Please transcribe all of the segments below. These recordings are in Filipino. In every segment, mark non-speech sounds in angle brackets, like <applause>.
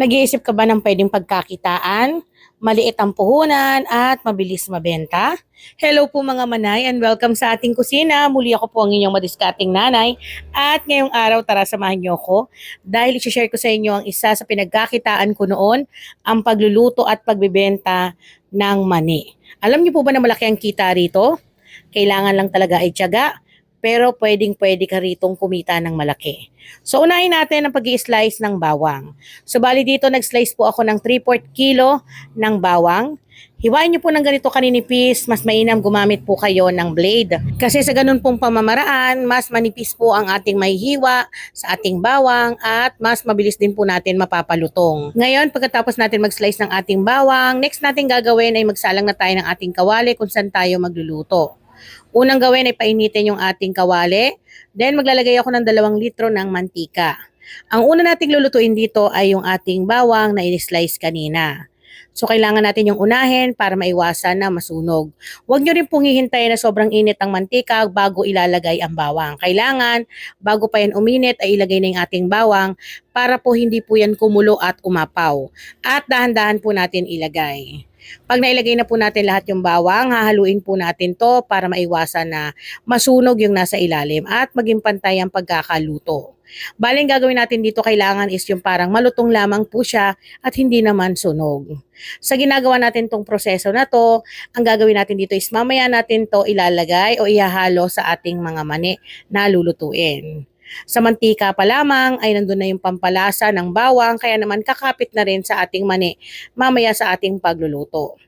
Nag-iisip ka ba ng pwedeng pagkakitaan, maliit ang puhunan at mabilis mabenta? Hello po mga manay and welcome sa ating kusina. Muli ako po ang inyong madiskating nanay at ngayong araw tara samahan niyo ako dahil i-share ko sa inyo ang isa sa pinagkakitaan ko noon, ang pagluluto at pagbebenta ng mani. Alam niyo po ba na malaki ang kita rito? Kailangan lang talaga ay tiyaga pero pwedeng pwede ka ritong kumita ng malaki. So unahin natin ang pag slice ng bawang. So bali dito nag-slice po ako ng 3-4 kilo ng bawang. Hiwain niyo po ng ganito kaninipis, mas mainam gumamit po kayo ng blade. Kasi sa ganun pong pamamaraan, mas manipis po ang ating mahihiwa sa ating bawang at mas mabilis din po natin mapapalutong. Ngayon, pagkatapos natin mag-slice ng ating bawang, next natin gagawin ay magsalang na tayo ng ating kawali kung saan tayo magluluto. Unang gawin ay painitin yung ating kawali. Then maglalagay ako ng dalawang litro ng mantika. Ang una nating lulutuin dito ay yung ating bawang na in-slice kanina. So kailangan natin yung unahin para maiwasan na masunog. Huwag nyo rin pong hihintayin na sobrang init ang mantika bago ilalagay ang bawang. Kailangan bago pa yan uminit ay ilagay na yung ating bawang para po hindi po yan kumulo at umapaw. At dahan-dahan po natin ilagay. Pag nailagay na po natin lahat yung bawang, hahaluin po natin to para maiwasan na masunog yung nasa ilalim at maging pantay ang pagkakaluto. Baling gagawin natin dito kailangan is yung parang malutong lamang po siya at hindi naman sunog. Sa ginagawa natin tong proseso na to, ang gagawin natin dito is mamaya natin to ilalagay o ihahalo sa ating mga mani na lulutuin. Sa mantika pa lamang ay nandun na yung pampalasa ng bawang kaya naman kakapit na rin sa ating mani mamaya sa ating pagluluto.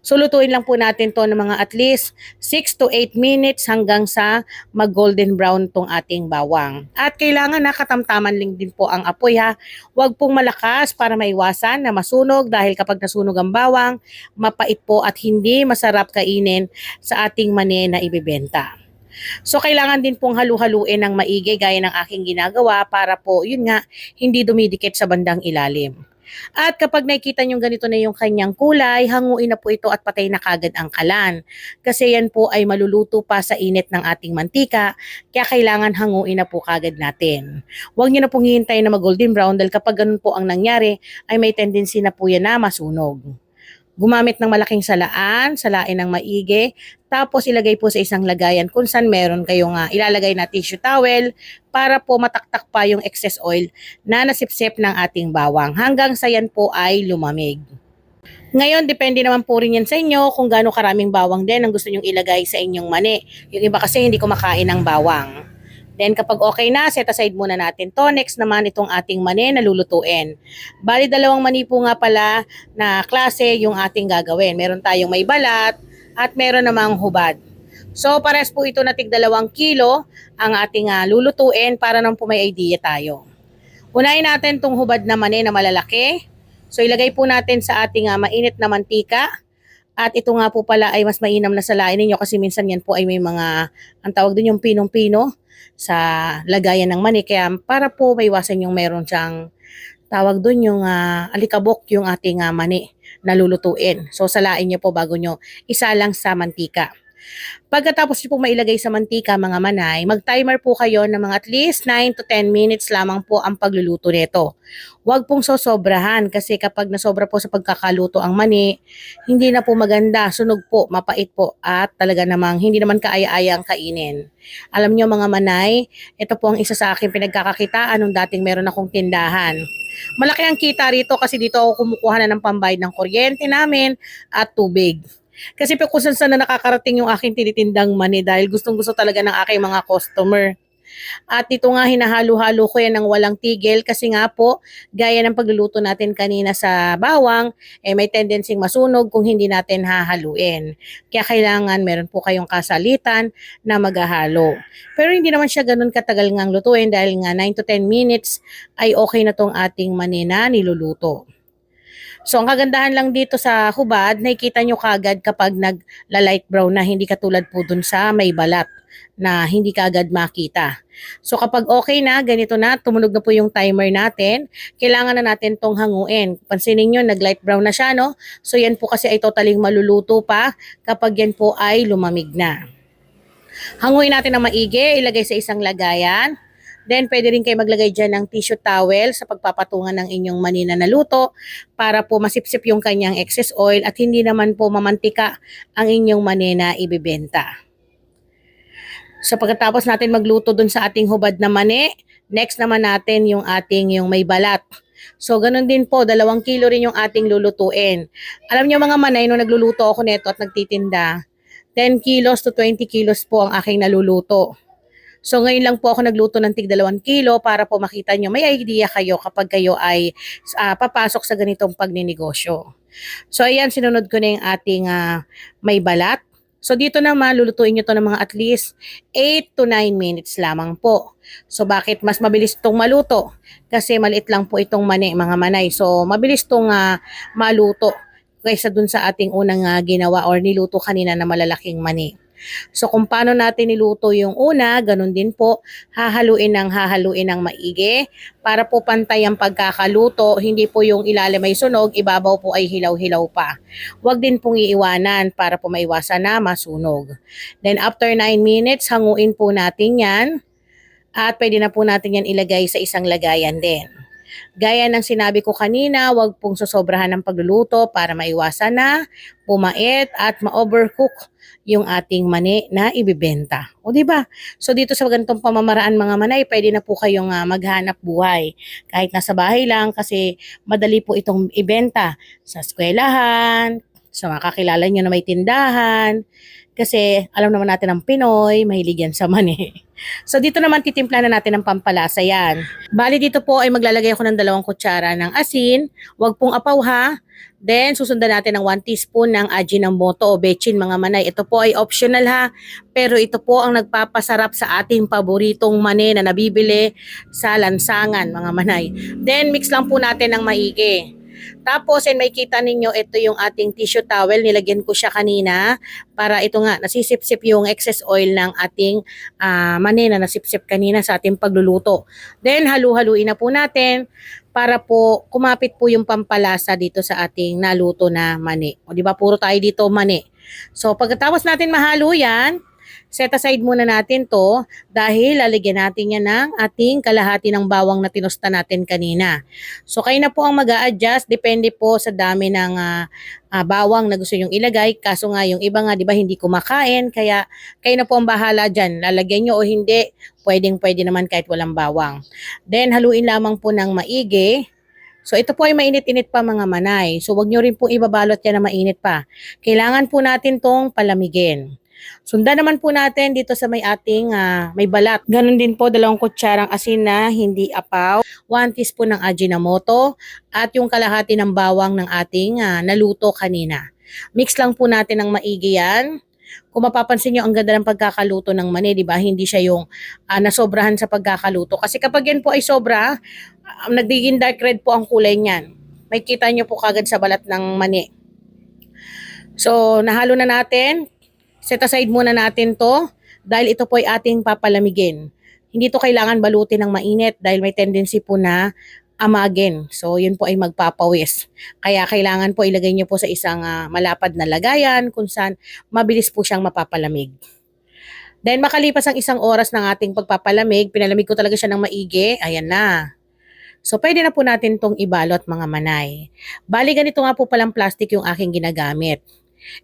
So lutuin lang po natin to ng mga at least 6 to 8 minutes hanggang sa mag golden brown tong ating bawang. At kailangan na katamtaman lang din po ang apoy ha. Huwag pong malakas para maiwasan na masunog dahil kapag nasunog ang bawang, mapait po at hindi masarap kainin sa ating mani na ibebenta. So kailangan din pong halu-haluin ng maigi gaya ng aking ginagawa para po yun nga hindi dumidikit sa bandang ilalim. At kapag nakikita nyo ganito na yung kanyang kulay, hanguin na po ito at patay na kagad ang kalan. Kasi yan po ay maluluto pa sa init ng ating mantika, kaya kailangan hanguin na po kagad natin. Huwag nyo na pong hihintayin na mag-golden brown dahil kapag ganun po ang nangyari, ay may tendency na po yan na masunog. Gumamit ng malaking salaan, salain ng maigi, tapos ilagay po sa isang lagayan kung saan meron kayong uh, ilalagay na tissue towel para po mataktak pa yung excess oil na nasipsip ng ating bawang hanggang sa yan po ay lumamig. Ngayon, depende naman po rin yan sa inyo kung gaano karaming bawang din ang gusto nyong ilagay sa inyong mani. Yung iba kasi hindi kumakain ng bawang. Then kapag okay na, set aside muna natin to. Next naman itong ating mani na lulutuin. Bali dalawang mani po nga pala na klase yung ating gagawin. Meron tayong may balat at meron namang hubad. So pares po ito na tig dalawang kilo ang ating uh, lulutuin para nang po may idea tayo. Unahin natin itong hubad na mani na malalaki. So ilagay po natin sa ating uh, mainit na mantika. At ito nga po pala ay mas mainam na salain ninyo kasi minsan yan po ay may mga, ang tawag din yung pinong-pino sa lagayan ng mani. Kaya para po maiwasan yung meron siyang tawag doon yung uh, alikabok yung ating uh, mani na lulutuin. So salain niyo po bago nyo isalang sa mantika. Pagkatapos nyo po mailagay sa mantika mga manay, mag-timer po kayo ng mga at least 9 to 10 minutes lamang po ang pagluluto nito. Huwag pong sosobrahan kasi kapag nasobra po sa pagkakaluto ang mani, hindi na po maganda, sunog po, mapait po at talaga namang hindi naman kaaya-aya ang kainin. Alam nyo mga manay, ito po ang isa sa akin pinagkakakitaan nung dating meron akong tindahan. Malaki ang kita rito kasi dito ako kumukuha na ng pambayad ng kuryente namin at tubig. Kasi pa kung saan na nakakarating yung aking tinitindang mani dahil gustong gusto talaga ng aking mga customer. At ito nga hinahalo-halo ko yan ng walang tigil kasi nga po, gaya ng pagluluto natin kanina sa bawang, eh may tendency masunog kung hindi natin hahaluin. Kaya kailangan meron po kayong kasalitan na maghahalo. Pero hindi naman siya ganun katagal ngang lutuin dahil nga 9 to 10 minutes ay okay na tong ating manina niluluto. So ang kagandahan lang dito sa hubad, nakikita nyo kagad kapag nagla-light brown na hindi katulad po dun sa may balat na hindi kagad makita. So kapag okay na, ganito na, tumunog na po yung timer natin, kailangan na natin tong hanguin. Pansinin nyo, nag-light brown na siya, no? So yan po kasi ay totaling maluluto pa kapag yan po ay lumamig na. Hanguin natin ng maigi, ilagay sa isang lagayan. Then, pwede rin kayo maglagay dyan ng tissue towel sa pagpapatungan ng inyong mani na naluto para po masipsip yung kanyang excess oil at hindi naman po mamantika ang inyong mani na ibibenta. So pagkatapos natin magluto dun sa ating hubad na mani, next naman natin yung ating yung may balat. So ganun din po, dalawang kilo rin yung ating lulutuin. Alam niyo mga manay, nung nagluluto ako nito at nagtitinda, 10 kilos to 20 kilos po ang aking naluluto. So ngayon lang po ako nagluto ng tig 2 kilo para po makita nyo, may idea kayo kapag kayo ay ah, papasok sa ganitong pagninegosyo. So ayan, sinunod ko na yung ating ah, may balat. So dito naman, lulutuin nyo to ng mga at least 8 to 9 minutes lamang po. So bakit mas mabilis itong maluto? Kasi maliit lang po itong mani, mga manay. So mabilis itong ah, maluto kaysa dun sa ating unang ah, ginawa or niluto kanina na malalaking mani. So kung paano natin niluto yung una, ganun din po, hahaluin ng hahaluin ng maigi para po pantay ang pagkakaluto, hindi po yung ilalim ay sunog, ibabaw po ay hilaw-hilaw pa. Huwag din pong iiwanan para po maiwasan na masunog. Then after 9 minutes, hanguin po natin yan at pwede na po natin yan ilagay sa isang lagayan din. Gaya ng sinabi ko kanina, huwag pong sosobrahan ng pagluluto para maiwasan na pumait at ma-overcook yung ating mani na ibibenta. O di ba? So dito sa ganitong pamamaraan mga manay, pwede na po kayong ah, maghanap buhay. Kahit nasa bahay lang kasi madali po itong ibenta sa eskwelahan, sa mga kakilala nyo na may tindahan. Kasi alam naman natin ang Pinoy, mahilig yan sa mani. <laughs> So dito naman titimpla na natin ng pampalasa yan. Bali dito po ay maglalagay ako ng dalawang kutsara ng asin. Huwag pong apaw ha. Then susundan natin ng 1 teaspoon ng Ajinomoto o bechin mga manay. Ito po ay optional ha. Pero ito po ang nagpapasarap sa ating paboritong mani na nabibili sa lansangan mga manay. Then mix lang po natin ng maigi. Tapos, and may kita ninyo, ito yung ating tissue towel. Nilagyan ko siya kanina para ito nga, nasisipsip yung excess oil ng ating ah, mani na nasipsip kanina sa ating pagluluto. Then, halu-haluin na po natin para po kumapit po yung pampalasa dito sa ating naluto na mani. O di ba puro tayo dito mani. So pagkatapos natin mahalo yan, set aside muna natin to dahil lalagyan natin yan ng ating kalahati ng bawang na tinusta natin kanina. So kayo na po ang mag adjust depende po sa dami ng ah, ah, bawang na gusto nyong ilagay. Kaso nga yung iba nga 'di ba hindi kumakain kaya kayo na po ang bahala diyan. Lalagyan nyo o hindi, pwedeng pwede naman kahit walang bawang. Then haluin lamang po ng maigi. So ito po ay mainit-init pa mga manay. So wag nyo rin po ibabalot yan na mainit pa. Kailangan po natin tong palamigin. Sundan naman po natin dito sa may ating ah, may balat. Ganon din po dalawang kutsarang asin na hindi apaw, 1 teaspoon ng Ajinomoto at yung kalahati ng bawang ng ating ah, naluto kanina. Mix lang po natin ng maigi yan. Kung mapapansin nyo, ang ganda ng pagkakaluto ng mani, di ba? Hindi siya yung ah, nasobrahan sa pagkakaluto. Kasi kapag yan po ay sobra, ah, nagiging dark red po ang kulay niyan. May kita nyo po kagad sa balat ng mani. So, nahalo na natin. Set aside muna natin to dahil ito po ay ating papalamigin. Hindi to kailangan balutin ng mainit dahil may tendency po na amagin. So, yun po ay magpapawis. Kaya kailangan po ilagay nyo po sa isang ah, malapad na lagayan kung saan mabilis po siyang mapapalamig. Then makalipas ang isang oras ng ating pagpapalamig, pinalamig ko talaga siya ng maigi, ayan na. So, pwede na po natin tong ibalot mga manay. Bali, ganito nga po palang plastic yung aking ginagamit.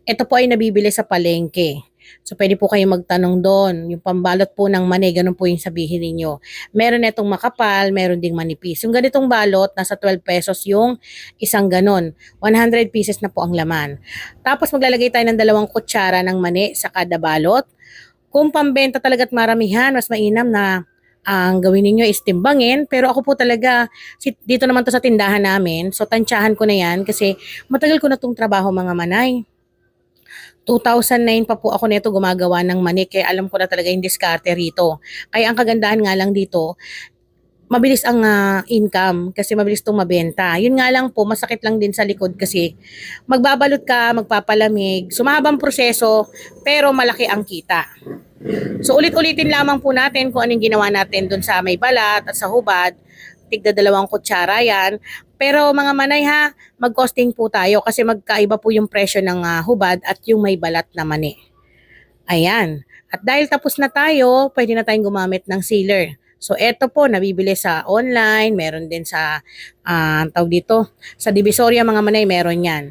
Ito po ay nabibili sa palengke. So, pwede po kayo magtanong doon. Yung pambalot po ng mani, ganun po yung sabihin ninyo. Meron na itong makapal, meron ding manipis. Yung ganitong balot, nasa 12 pesos yung isang ganon. 100 pieces na po ang laman. Tapos maglalagay tayo ng dalawang kutsara ng mani sa kada balot. Kung pambenta talaga at maramihan, mas mainam na ang gawin ninyo is timbangin. Pero ako po talaga, dito naman to sa tindahan namin. So, tansyahan ko na yan kasi matagal ko na tong trabaho mga manay. 2009 pa po ako nito gumagawa ng manik kaya alam ko na talaga yung diskarte rito. Kaya ang kagandahan nga lang dito, mabilis ang ah, income kasi mabilis itong mabenta. Yun nga lang po, masakit lang din sa likod kasi magbabalot ka, magpapalamig, sumahabang proseso, pero malaki ang kita. So ulit-ulitin lamang po natin kung anong ginawa natin dun sa may balat at sa hubad. Tigda dalawang kutsara yan. Pero mga manay ha, mag-costing po tayo kasi magkaiba po yung presyo ng ah, hubad at yung may balat na mani. Ayan. At dahil tapos na tayo, pwede na tayong gumamit ng sealer. So, eto po, nabibili sa online, meron din sa, ah, tawag dito, sa Divisoria mga manay, meron yan.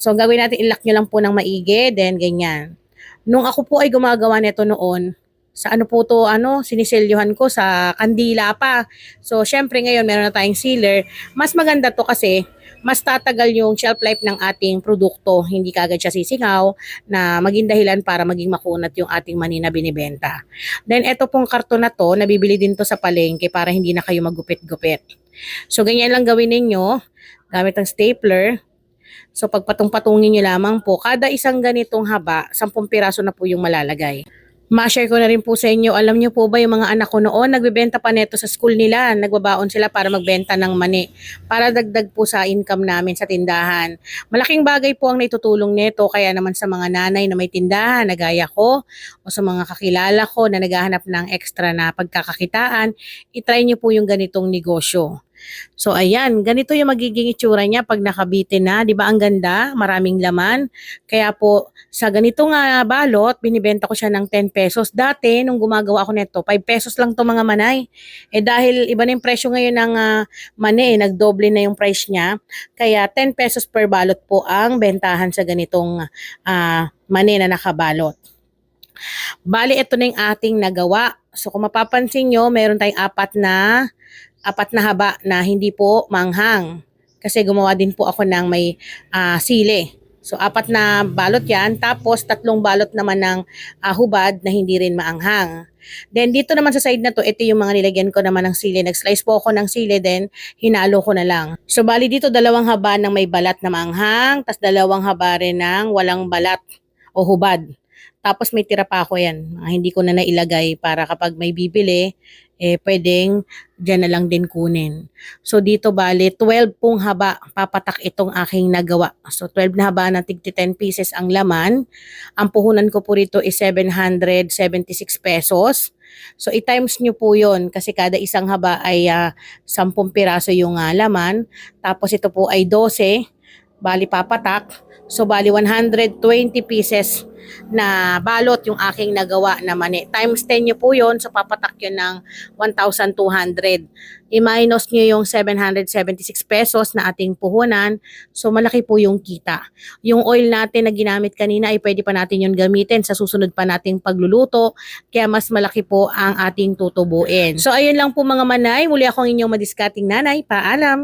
So, ang gagawin natin, ilock nyo lang po ng maigi, then ganyan. Nung ako po ay gumagawa nito noon, sa ano po to, ano, siniselyuhan ko sa kandila pa. So, syempre ngayon, meron na tayong sealer. Mas maganda to kasi, mas tatagal yung shelf life ng ating produkto. Hindi kagad siya sisingaw na maging dahilan para maging makunat yung ating mani na binibenta. Then, eto pong karton na to, nabibili din to sa palengke para hindi na kayo magupit-gupit. So, ganyan lang gawin ninyo gamit ang stapler. So, pagpatong-patungin nyo lamang po, kada isang ganitong haba, 10 piraso na po yung malalagay. Ma-share ko na rin po sa inyo, alam nyo po ba yung mga anak ko noon, nagbebenta pa neto sa school nila, nagbabaon sila para magbenta ng mani, para dagdag po sa income namin sa tindahan. Malaking bagay po ang naitutulong neto, kaya naman sa mga nanay na may tindahan, na gaya ko, o sa mga kakilala ko na naghahanap ng extra na pagkakakitaan, itry nyo po yung ganitong negosyo. So ayan, ganito yung magiging itsura niya pag nakabitin na, 'di ba? Ang ganda, maraming laman. Kaya po sa ganito nga balot, binibenta ko siya ng 10 pesos. Dati nung gumagawa ako nito, 5 pesos lang 'to mga manay. Eh dahil iba na yung presyo ngayon ng ah, mani, eh, nagdoble na yung price niya. Kaya 10 pesos per balot po ang bentahan sa ganitong ah, mani na nakabalot. Bali, ito na yung ating nagawa. So kung mapapansin nyo, meron tayong apat na apat na haba na hindi po manghang. Kasi gumawa din po ako ng may ah, sili. So apat na balot yan, tapos tatlong balot naman ng ah, hubad na hindi rin maanghang. Then dito naman sa side na to, ito yung mga nilagyan ko naman ng sili. Nag-slice po ako ng sili, then hinalo ko na lang. So bali dito dalawang haba ng may balat na maanghang, tas dalawang haba rin ng walang balat o hubad. Tapos may tira pa ako yan. Mga hindi ko na nailagay para kapag may bibili, eh pwedeng dyan na lang din kunin. So dito bali, 12 pong haba papatak itong aking nagawa. So 12 na haba na tigti 10 pieces ang laman. Ang puhunan ko po rito is 776 pesos. So i-times nyo po yon kasi kada isang haba ay ah, 10 piraso yung ah, laman. Tapos ito po ay 12, bali papatak. So bali 120 pieces na balot yung aking nagawa na mani. Times 10 nyo po yon so papatak yun ng 1,200. I-minus nyo yung 776 pesos na ating puhunan, so malaki po yung kita. Yung oil natin na ginamit kanina ay pwede pa natin yun gamitin sa susunod pa nating pagluluto, kaya mas malaki po ang ating tutubuin. So ayun lang po mga manay, muli akong inyong madiskating nanay, paalam!